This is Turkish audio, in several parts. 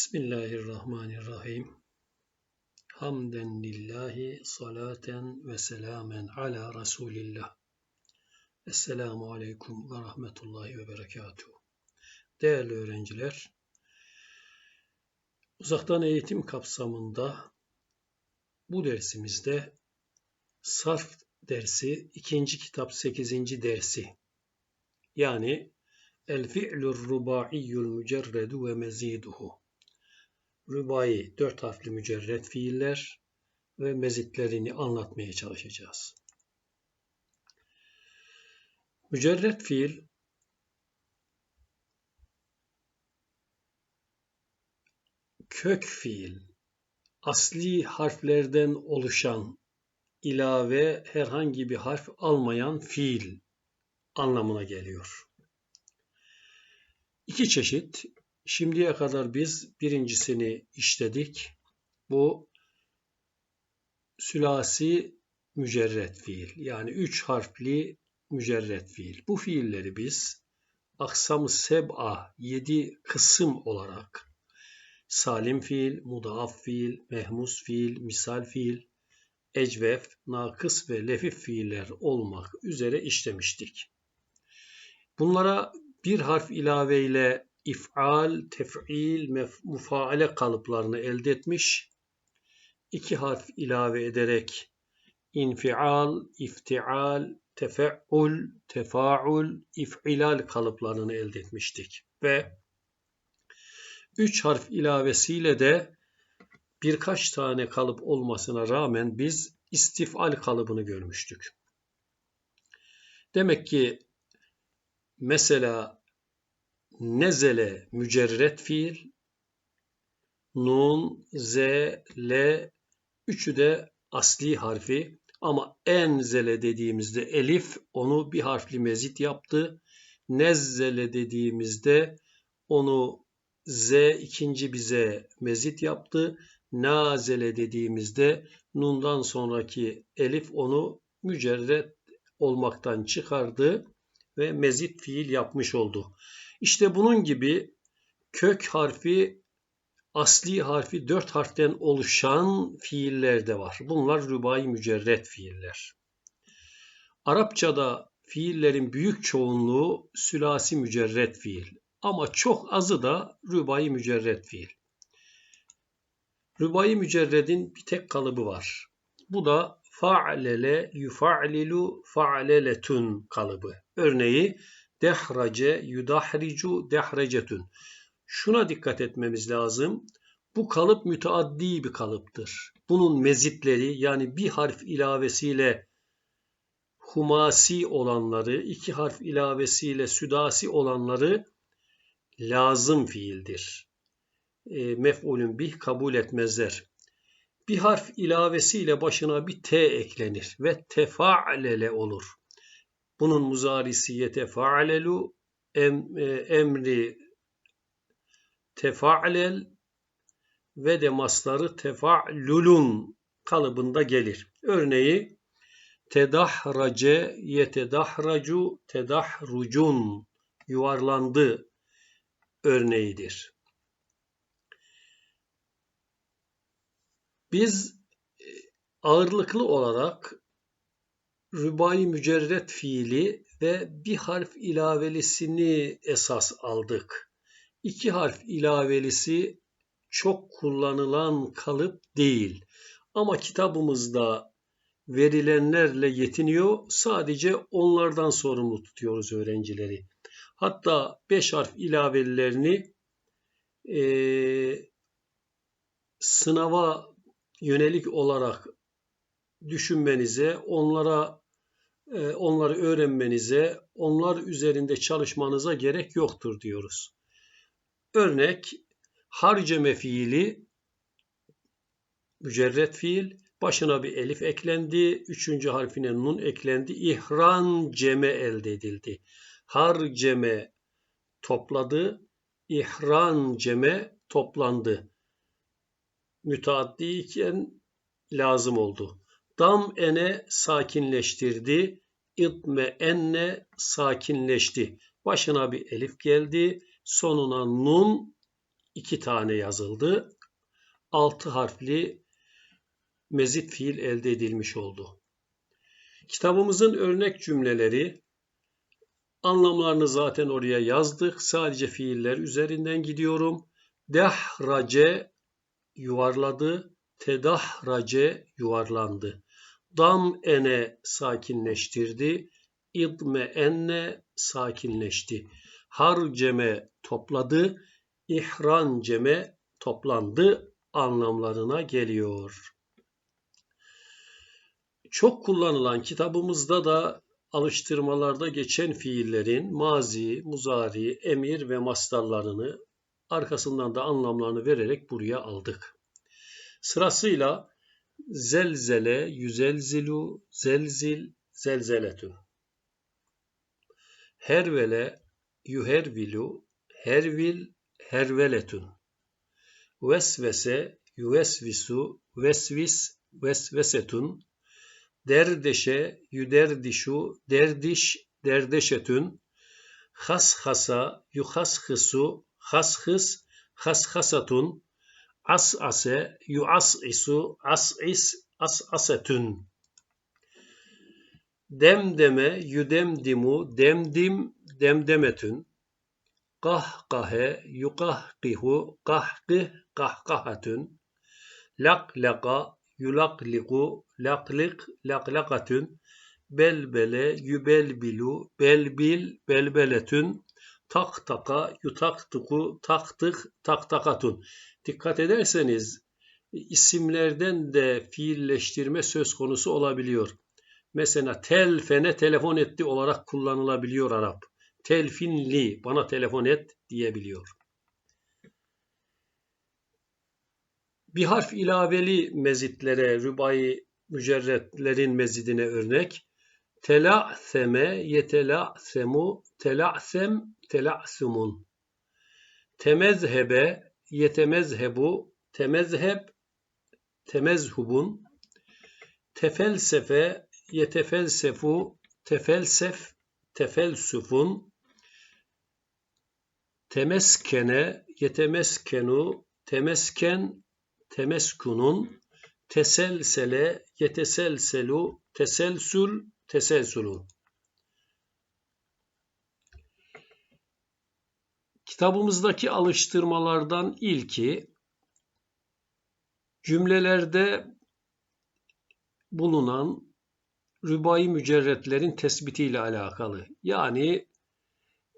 Bismillahirrahmanirrahim. Hamden lillahi salaten ve selamen ala Resulillah. Esselamu aleyküm ve rahmetullahi ve berekatuhu. Değerli öğrenciler, uzaktan eğitim kapsamında bu dersimizde sarf dersi ikinci kitap sekizinci dersi yani El fi'lur ruba'iyyul mücerredu ve meziduhu rübai dört harfli mücerret fiiller ve mezitlerini anlatmaya çalışacağız. Mücerret fiil kök fiil asli harflerden oluşan ilave herhangi bir harf almayan fiil anlamına geliyor. İki çeşit Şimdiye kadar biz birincisini işledik. Bu sülasi mücerret fiil yani üç harfli mücerret fiil. Bu fiilleri biz aksam seb'a yedi kısım olarak salim fiil, mudaaf fiil, mehmus fiil, misal fiil, ecvef, nakıs ve lefif fiiller olmak üzere işlemiştik. Bunlara bir harf ilave ile if'al, tef'il, mufaale kalıplarını elde etmiş. İki harf ilave ederek infial, iftial, tefe'ul, tefaul, if'ilal kalıplarını elde etmiştik. Ve üç harf ilavesiyle de birkaç tane kalıp olmasına rağmen biz istifal kalıbını görmüştük. Demek ki mesela nezele mücerret fiil, nun, z, l üçü de asli harfi ama enzele dediğimizde elif onu bir harfli mezit yaptı. Nezzele dediğimizde onu z ikinci bize mezit yaptı. Nazele dediğimizde nundan sonraki elif onu mücerret olmaktan çıkardı ve mezit fiil yapmış oldu. İşte bunun gibi kök harfi asli harfi dört harften oluşan fiiller de var. Bunlar rübai mücerret fiiller. Arapçada fiillerin büyük çoğunluğu sülasi mücerret fiil ama çok azı da rübai mücerret fiil. Rübai mücerredin bir tek kalıbı var. Bu da fa'lele yufa'lilu fa'leletun kalıbı. Örneği dehrace yudahricu dehrecetün. Şuna dikkat etmemiz lazım. Bu kalıp müteaddi bir kalıptır. Bunun mezitleri yani bir harf ilavesiyle humasi olanları, iki harf ilavesiyle südasi olanları lazım fiildir. E, mef'ulün bih kabul etmezler. Bir harf ilavesiyle başına bir t eklenir ve tefa'lele olur. Bunun muzarisi yetefa'lelu em, e, emri tefa'lel ve de masları tefa'lulun kalıbında gelir. Örneği tedahrace yetedahracu tedahrucun yuvarlandı örneğidir. Biz e, ağırlıklı olarak rübai mücerret fiili ve bir harf ilavelisini esas aldık. İki harf ilavelisi çok kullanılan kalıp değil. Ama kitabımızda verilenlerle yetiniyor. Sadece onlardan sorumlu tutuyoruz öğrencileri. Hatta beş harf ilavelerini e, sınava yönelik olarak düşünmenize, onlara onları öğrenmenize, onlar üzerinde çalışmanıza gerek yoktur diyoruz. Örnek harceme fiili mücerret fiil başına bir elif eklendi, üçüncü harfine nun eklendi, ihran ceme elde edildi. Harceme topladı, ihran ceme toplandı. Müteaddi iken lazım oldu. Dam ene sakinleştirdi. İtme enne sakinleşti. Başına bir elif geldi. Sonuna nun iki tane yazıldı. Altı harfli mezit fiil elde edilmiş oldu. Kitabımızın örnek cümleleri anlamlarını zaten oraya yazdık. Sadece fiiller üzerinden gidiyorum. Dehrace yuvarladı. Tedahrace yuvarlandı. Dam ene sakinleştirdi. İdme enne sakinleşti. Harceme topladı. İhranceme toplandı anlamlarına geliyor. Çok kullanılan kitabımızda da alıştırmalarda geçen fiillerin mazi, muzari, emir ve mastarlarını arkasından da anlamlarını vererek buraya aldık. Sırasıyla zelzele, yüzelzilu, zelzil, zelzeletün. Hervele, yuhervilu, hervil, herveletün. Vesvese, yuvesvisu, vesvis, vesvesetün. Derdeşe, yüderdişu, derdiş, derdeşetün. Hashasa, yuhashısu, hashıs, hashasatun as'ase, yuas'isu, as'is, as'asetün. Demdeme, yüdemdimu, demdim, demdemetün. Kahkahe, yukahkihu, kahkih, kahkahatün. Laklaka, yulakliku, laklik, laklakatün. Belbele, yübelbilu, belbil, belbeletün taktaka, yutaktuku, taktık, taktakatun. Dikkat ederseniz isimlerden de fiilleştirme söz konusu olabiliyor. Mesela telfene telefon etti olarak kullanılabiliyor Arap. Telfinli bana telefon et diyebiliyor. Bir harf ilaveli mezitlere, rübai mücerretlerin mezidine örnek. Tela'seme yetela'semu tela'sem tela'sumun. Temezhebe yetemezhebu temezheb temezhubun. Tefelsefe yetefelsefu tefelsef tefelsufun. Temeskene yetemeskenu temesken temeskunun. Teselsele yeteselselu teselsül teselsulun. Kitabımızdaki alıştırmalardan ilki cümlelerde bulunan rübai mücerretlerin tespitiyle alakalı. Yani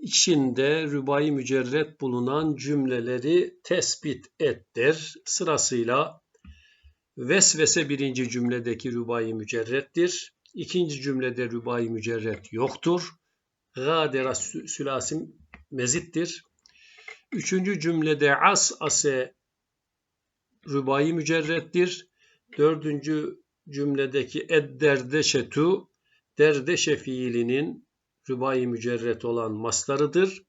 içinde rübai mücerret bulunan cümleleri tespit ettir. Sırasıyla vesvese birinci cümledeki rübai mücerrettir. İkinci cümlede rübai mücerret yoktur. Gadera sülasim mezittir. Üçüncü cümlede as ase rübai mücerrettir. Dördüncü cümledeki ed derdeşetu derdeşe fiilinin rübai mücerret olan maslarıdır.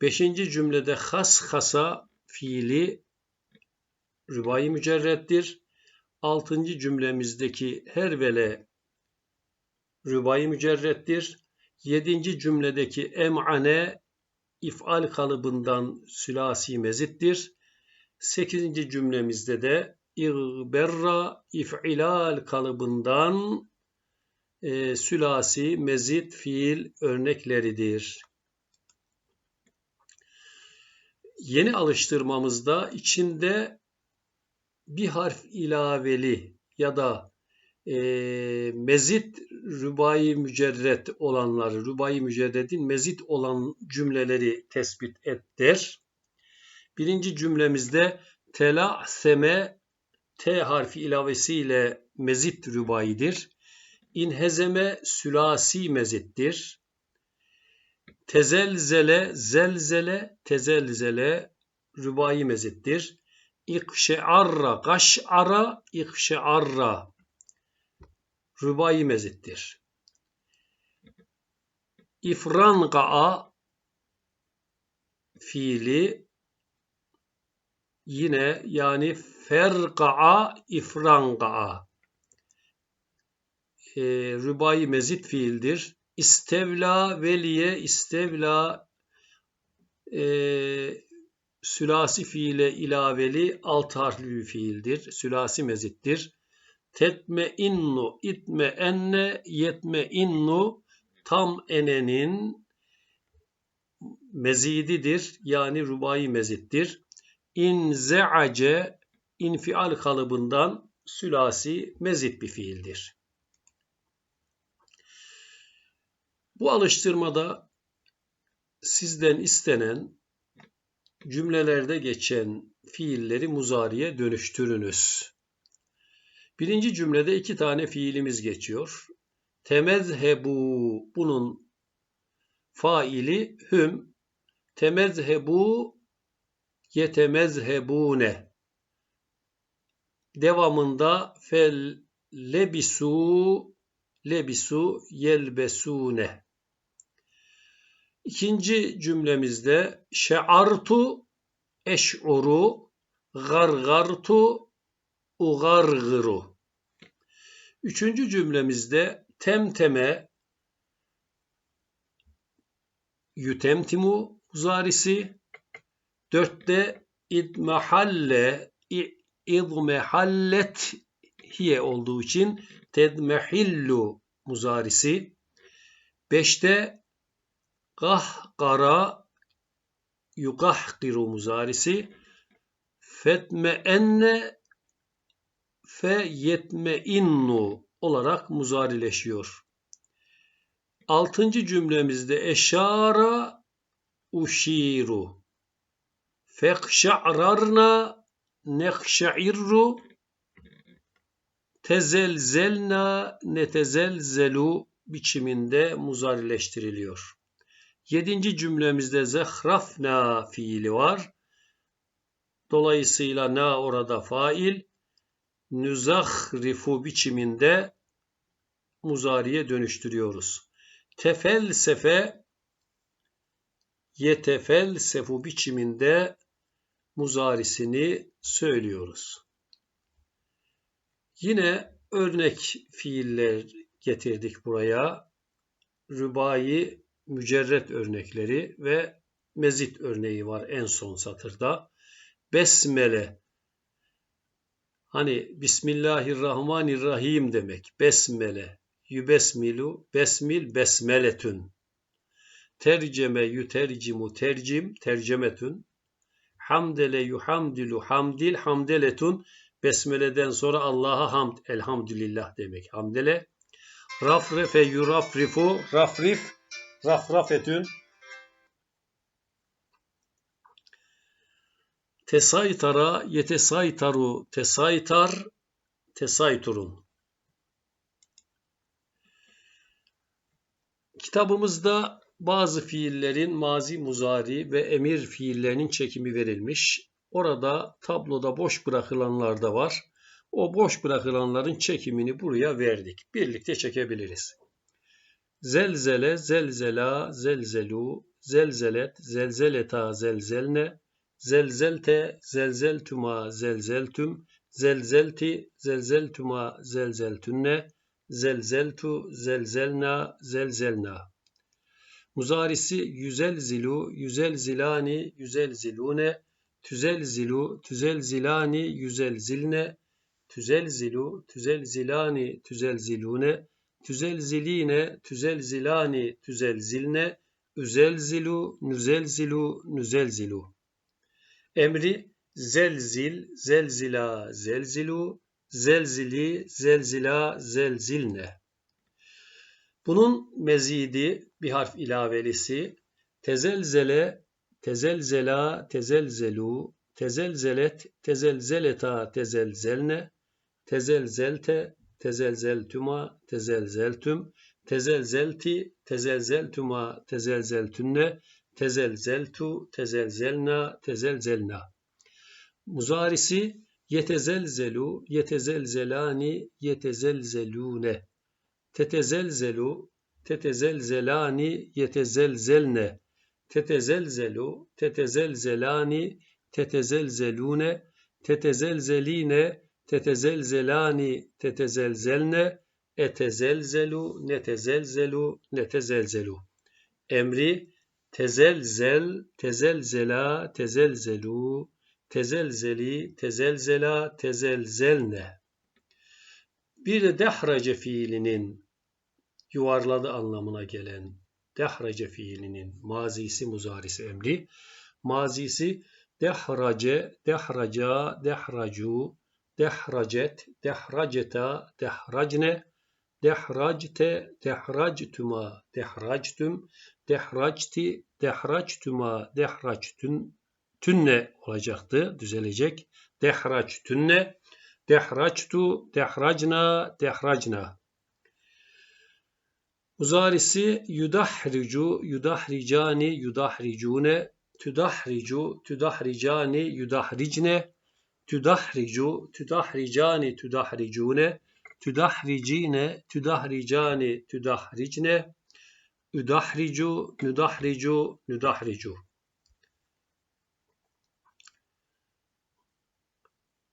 Beşinci cümlede has hasa fiili rübai mücerrettir. Altıncı cümlemizdeki her vele rübai mücerrettir. Yedinci cümledeki em'ane if'al kalıbından sülasi mezittir. Sekizinci cümlemizde de İgberra if'ilal kalıbından e, sülasi mezit fiil örnekleridir. Yeni alıştırmamızda içinde bir harf ilaveli ya da e, mezit rübai mücerret olanları, rübai mücerredin mezit olan cümleleri tespit et der. Birinci cümlemizde tela seme T harfi ilavesiyle mezit rübaidir. İnhezeme sülasi mezittir. Tezelzele, zelzele, tezelzele rübai mezittir. İkşearra, gaş'ara, ikşearra rübai mezittir. İfranga'a fiili yine yani ferga'a ifranga'a e, rübai mezit fiildir. İstevla veliye istevla e, sülasi fiile ilaveli alt harfli bir fiildir. Sülasi mezittir. Tetme innu, itme enne, yetme innu tam enenin mezididir. Yani rubai mezittir. İnzeace infial kalıbından sülasi mezit bir fiildir. Bu alıştırmada sizden istenen cümlelerde geçen fiilleri muzariye dönüştürünüz. Birinci cümlede iki tane fiilimiz geçiyor. Temezhebu bunun faili hüm. Temezhebu yetemezhebune. Devamında fel lebisu lebisu yelbesune. İkinci cümlemizde şe'artu eş'uru gargartu ugargıru. Üçüncü cümlemizde temteme yütemtimu muzarisi. Dörtte idmahalle idmehallet hiye olduğu için tedmehillu muzarisi. Beşte Kahkara yukahkiru muzarisi fetme enne fe yetme innu olarak muzarileşiyor. Altıncı cümlemizde eşara uşiru fekşa'rarna nekşa'irru tezelzelna netezelzelu biçiminde muzarileştiriliyor. Yedinci cümlemizde zehrafna fiili var. Dolayısıyla na orada fail. Nüzahrifu biçiminde muzariye dönüştürüyoruz. Tefelsefe yetefelsefu biçiminde muzarisini söylüyoruz. Yine örnek fiiller getirdik buraya. Rübai mücerret örnekleri ve mezit örneği var en son satırda. Besmele hani Bismillahirrahmanirrahim demek. Besmele, yübesmilu, besmil, besmeletün. Terceme, yütercimu, tercim, tercemetün. Hamdele, yuhamdilu, hamdil, hamdeletun. Besmele'den sonra Allah'a hamd, elhamdülillah demek. Hamdele. Rafrefe, yurafrifu, rafrif, rafrafetün tesaytara yetesaytaru tesaytar tesayturun Kitabımızda bazı fiillerin mazi muzari ve emir fiillerinin çekimi verilmiş. Orada tabloda boş bırakılanlar da var. O boş bırakılanların çekimini buraya verdik. Birlikte çekebiliriz. Zelzele, zelzela, zelzelu, zelzelet, zelzeleta, zelzelne, zelzelte, zelzeltuma, zelzeltüm, zelzelti, zelzeltuma, zelzeltünne, zelzeltu, zelzelna, zelzelna. Muzarisi yüzelzilu, yüzelzilani, yüzelzilune, tüzelzilu, tüzelzilani, yüzelzilne, tüzelzilu, tüzelzilani, tüzelzilune, tüzelziline, tüzelzilani, tüzelzilne, üzelzilu, nüzelzilu, nüzelzilu. Emri zelzil, zelzila, zelzilu, zelzili, zelzila, zelzilne. Bunun mezidi bir harf ilavelisi tezelzele, tezelzela, tezelzelu, tezelzelet, tezelzeleta, tezelzelne, tezelzelte, tezelzeltuma, tezelzeltüm, tezelzelti, tezelzeltuma, tezelzeltünne, tezelzeltu, tezelzelna, tezelzelna. Muzarisi yetezelzelu, yetezelzelani, yetezelzelune. Tetezelzelu, tetezelzelani, yetezelzelne. Tetezelzelu, tetezelzelani, tetezelzelune, tetezelzeline, tetezelzelani tetezelzelne etezelzelu netezelzelu netezelzelu. Emri tezelzel, tezelzela, tezelzelu, tezelzeli, tezelzela, tezelzelne. Bir de dehrace fiilinin yuvarladı anlamına gelen dehrace fiilinin mazisi muzarisi emri. Mazisi dehrace, dehraca, dehracu, dehracet, dehraceta, dehracne, dehracte, dehractuma, dehractüm, dehracti, dehractuma, dehractün, tünne olacaktı, düzelecek. Dehractünne, dehractu, dehracna, dehracna. Muzarisi yudahricu, yudahricani, yudahricune, tüdahricu, tüdahricani, yudahricne, tüdahricu, tüdahricani, tüdahricune, tüdahricine, tüdahricani, tüdahricne, üdahricu, nüdahricu, nüdahricu.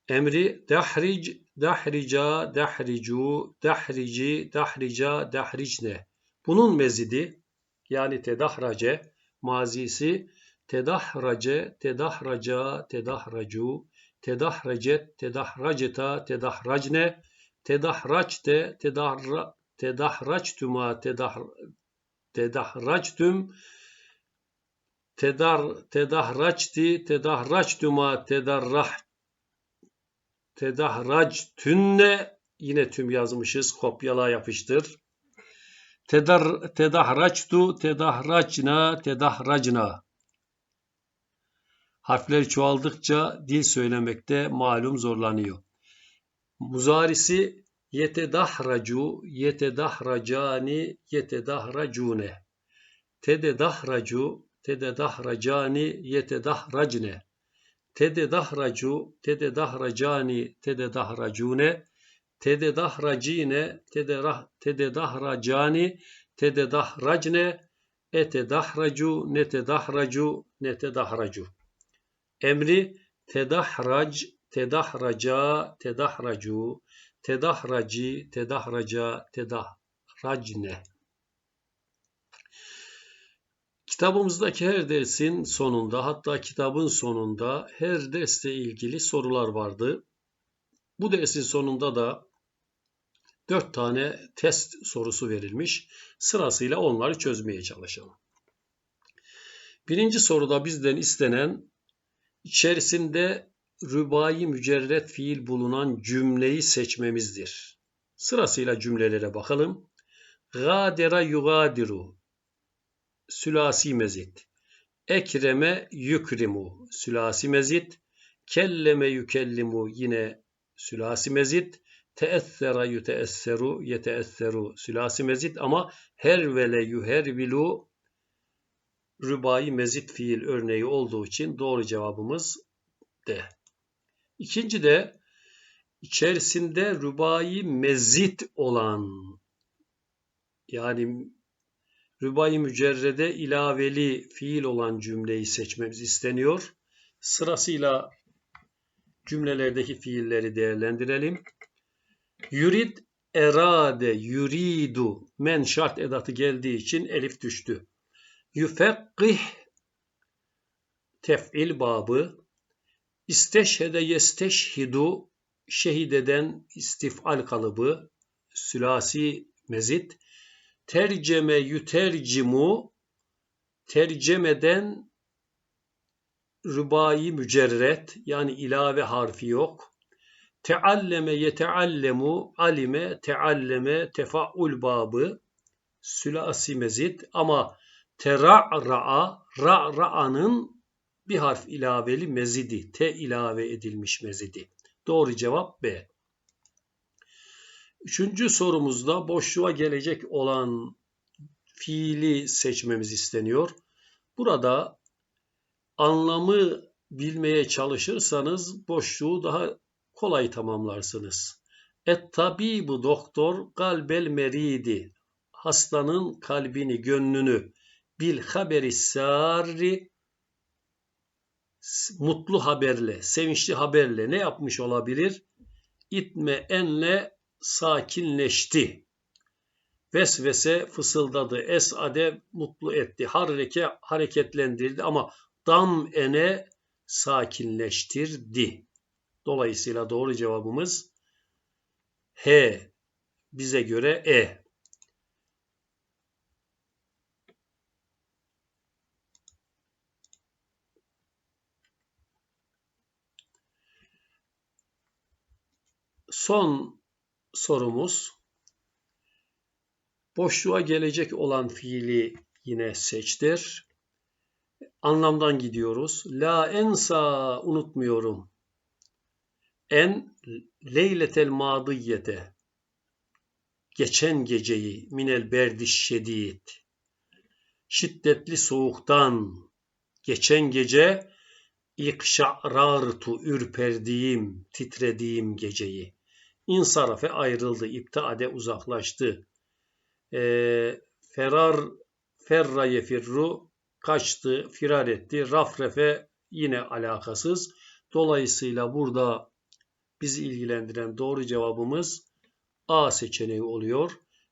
Emri dahric, dahrica, dahricu, dahrici, dahrica, dahricne. Bunun mezidi yani tedahrace mazisi tedahrace, tedahraca, tedahracu, tedahracet, tedahraceta, tedahracne, tedahracte, tedahra, tedahractuma, tedah, tedahractüm, tedar, tedahracti, tedahractuma, tedarrah, tedahractünne, yine tüm yazmışız, kopyala yapıştır. Tedar, tedahractu, tedahracna, tedahracna. Harfler çoğaldıkça dil söylemekte malum zorlanıyor. Muzarisi yetedahracu, yetedahracani, yetedahracune. Tededahracu, tededahracani, yetedahracne. Tededahracu, tededahracani, tededahracune. Tededahracine, tededahracani, tededahracne. Etedahracu, netedahracu, netedahracu. Emri tedahrac, tedahraca, tedahracu, tedahraci, tedahraca, tedahracne. Kitabımızdaki her dersin sonunda hatta kitabın sonunda her dersle ilgili sorular vardı. Bu dersin sonunda da dört tane test sorusu verilmiş. Sırasıyla onları çözmeye çalışalım. Birinci soruda bizden istenen içerisinde rübai mücerret fiil bulunan cümleyi seçmemizdir. Sırasıyla cümlelere bakalım. Gadera yugadiru sülasi mezit. Ekreme yükrimu sülasi mezit. Kelleme yükellimu yine sülasi mezit. Teessera yüteesseru yeteesseru sülasi mezit ama her vele yuhervilu rübai mezit fiil örneği olduğu için doğru cevabımız D. İkinci de içerisinde rübai mezit olan yani rübai mücerrede ilaveli fiil olan cümleyi seçmemiz isteniyor. Sırasıyla cümlelerdeki fiilleri değerlendirelim. Yurid erade, yuridu men şart edatı geldiği için elif düştü. Yüfekkih tef'il babı İsteşhede yesteşhidu şehideden istifal kalıbı sülasi mezit terceme yütercimu tercemeden rübai mücerret yani ilave harfi yok. Tealleme yeteallemu alime tealleme tefaul babı sülasi mezit ama tera'ra'a ra'ra'anın bir harf ilaveli mezidi, te ilave edilmiş mezidi. Doğru cevap B. Üçüncü sorumuzda boşluğa gelecek olan fiili seçmemiz isteniyor. Burada anlamı bilmeye çalışırsanız boşluğu daha kolay tamamlarsınız. Et tabibu doktor kalbel meridi hastanın kalbini, gönlünü bil haberi sarri mutlu haberle, sevinçli haberle ne yapmış olabilir? İtme enle sakinleşti. Vesvese fısıldadı. Esade mutlu etti. Harreke hareketlendirdi ama dam ene sakinleştirdi. Dolayısıyla doğru cevabımız H. Bize göre E. Son sorumuz boşluğa gelecek olan fiili yine seçtir. Anlamdan gidiyoruz. La ensa unutmuyorum. En leyletel madiyete geçen geceyi minel berdiş şedid şiddetli soğuktan geçen gece ikşa'rartu ürperdiğim, titrediğim geceyi. İnsarafe ayrıldı, iptaade uzaklaştı. E, ferar ferra yefirru kaçtı, firar etti. Rafrefe yine alakasız. Dolayısıyla burada bizi ilgilendiren doğru cevabımız A seçeneği oluyor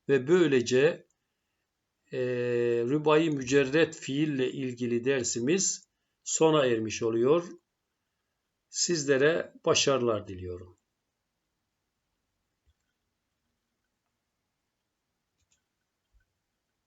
ve böylece e, rübai mücerret fiille ilgili dersimiz sona ermiş oluyor. Sizlere başarılar diliyorum.